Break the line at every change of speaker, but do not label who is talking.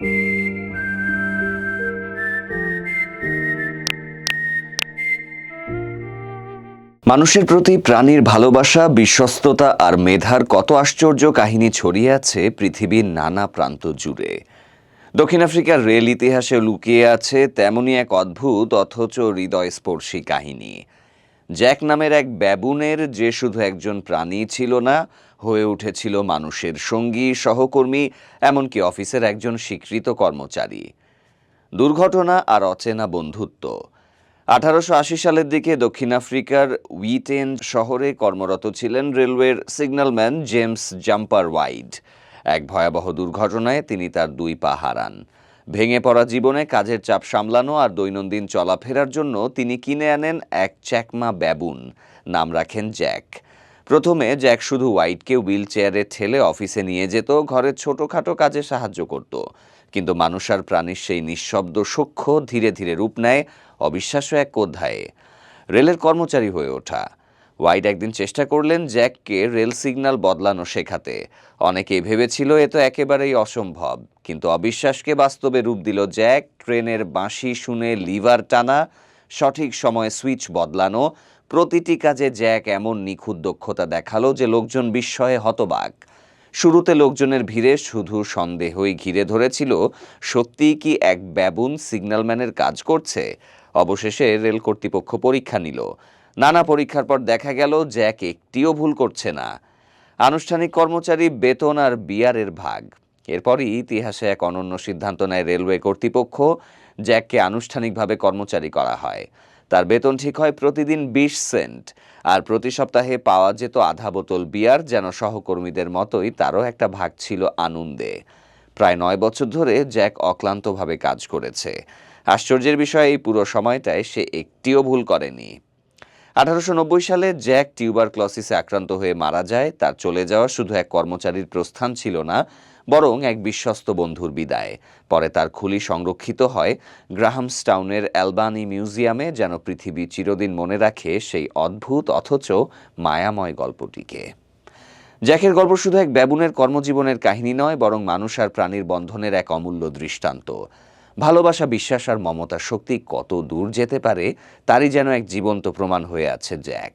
মানুষের প্রতি প্রাণীর ভালোবাসা, বিশ্বস্ততা আর মেধার কত আশ্চর্য কাহিনী ছড়িয়ে আছে পৃথিবীর নানা প্রান্ত জুড়ে। দক্ষিণ আফ্রিকার রেল ইতিহাসে লুকিয়ে আছে তেমনই এক অদ্ভুত, অথচ হৃদয়স্পর্শী কাহিনী। জ্যাক নামের এক ব্যাবুনের যে শুধু একজন প্রাণী ছিল না, হয়ে উঠেছিল মানুষের সঙ্গী, সহকর্মী, এমনকি অফিসের একজন স্বীকৃত কর্মচারী। দুর্ঘটনা আর অচেনা বন্ধুত্ব। আঠারোশো আশি সালের দিকে দক্ষিণ আফ্রিকার উইটেন শহরে কর্মরত ছিলেন রেলওয়ের সিগন্যালম্যান জেমস জাম্পার ওয়াইড এক ভয়াবহ দুর্ঘটনায় তিনি তার দুই পা হারান। ভেঙে পড়া জীবনে কাজের চাপ সামলানো আর দৈনন্দিন চলাফেরার জন্য তিনি কিনে আনেন এক চ্যাকমা ব্যাবুন। নাম রাখেন জ্যাক। প্রথমে জ্যাক শুধু হোয়াইটকে হুইল চেয়ারে ঠেলে অফিসে নিয়ে যেত ঘরের ছোটোখাটো কাজে সাহায্য করত। কিন্তু মানুষ আর প্রাণীর সেই নিঃশব্দ সূক্ষ্ম ধীরে ধীরে রূপ নেয় অবিশ্বাস্য এক অধ্যায়ে। রেলের কর্মচারী হয়ে ওঠা। হোয়াইট একদিন চেষ্টা করলেন জ্যাককে রেল সিগন্যাল বদলানো শেখাতে। অনেকেই ভেবেছিল এ তো একেবারেই অসম্ভব, কিন্তু অবিশ্বাসকে বাস্তবে রূপ দিল জ্যাক, ট্রেনের বাঁশি শুনে লিভার টানা, সঠিক সময়ে সুইচ বদলানো, প্রতিটি কাজে জ্যাক এমন নিখুঁত দক্ষতা দেখাল যে লোকজন বিস্ময়ে হতবাক। শুরুতে লোকজনের ভিড়ে শুধু সন্দেহই ঘিরে ধরেছিল, সত্যিই কি এক ব্যাবুন সিগন্যালম্যানের কাজ করছে? অবশেষে রেল কর্তৃপক্ষ পরীক্ষা নিল। নানা পরীক্ষার পর দেখা গেল জ্যাক একটিও ভুল করছে না। আনুষ্ঠানিক কর্মচারী বেতন আর বিয়ারের ভাগ। এরপরই ইতিহাসে এক অনন্য সিদ্ধান্ত নেয় রেলওয়ে কর্তৃপক্ষ জ্যাককে আনুষ্ঠানিকভাবে কর্মচারী করা হয়। তার বেতন ঠিক হয় প্রতিদিন বিশ সেন্ট। আর প্রতি সপ্তাহে পাওয়া যেত আধা বোতল বিয়ার, যেন সহকর্মীদের মতোই তারও একটা ভাগ ছিল আনন্দে। প্রায় নয় বছর ধরে জ্যাক অক্লান্তভাবে কাজ করেছে। আশ্চর্যের বিষয়, এই পুরো সময়টায় সে একটিও ভুল করেনি। আঠারোশো নব্বই সালে জ্যাক টিউবার ক্লসিসে আক্রান্ত হয়ে মারা যায়। তার চলে যাওয়া শুধু এক কর্মচারীর প্রস্থান ছিল না, বরং এক বিশ্বস্ত বন্ধুর বিদায়। পরে তার খুলি সংরক্ষিত হয় গ্রাহামসটাউনের অ্যালবানি মিউজিয়ামে, যেন পৃথিবী চিরদিন মনে রাখে সেই অদ্ভুত, অথচ মায়াময় গল্পটিকে। জ্যাকের গল্প শুধু এক ব্যাবুনের কর্মজীবনের কাহিনী নয়, বরং মানুষ আর প্রাণীর বন্ধনের এক অমূল্য দৃষ্টান্ত। ভালোবাসা, বিশ্বাস আর মমতার শক্তি কত দূর যেতে পারে, তারই যেন এক জীবন্ত প্রমাণ হয়ে আছে জ্যাক।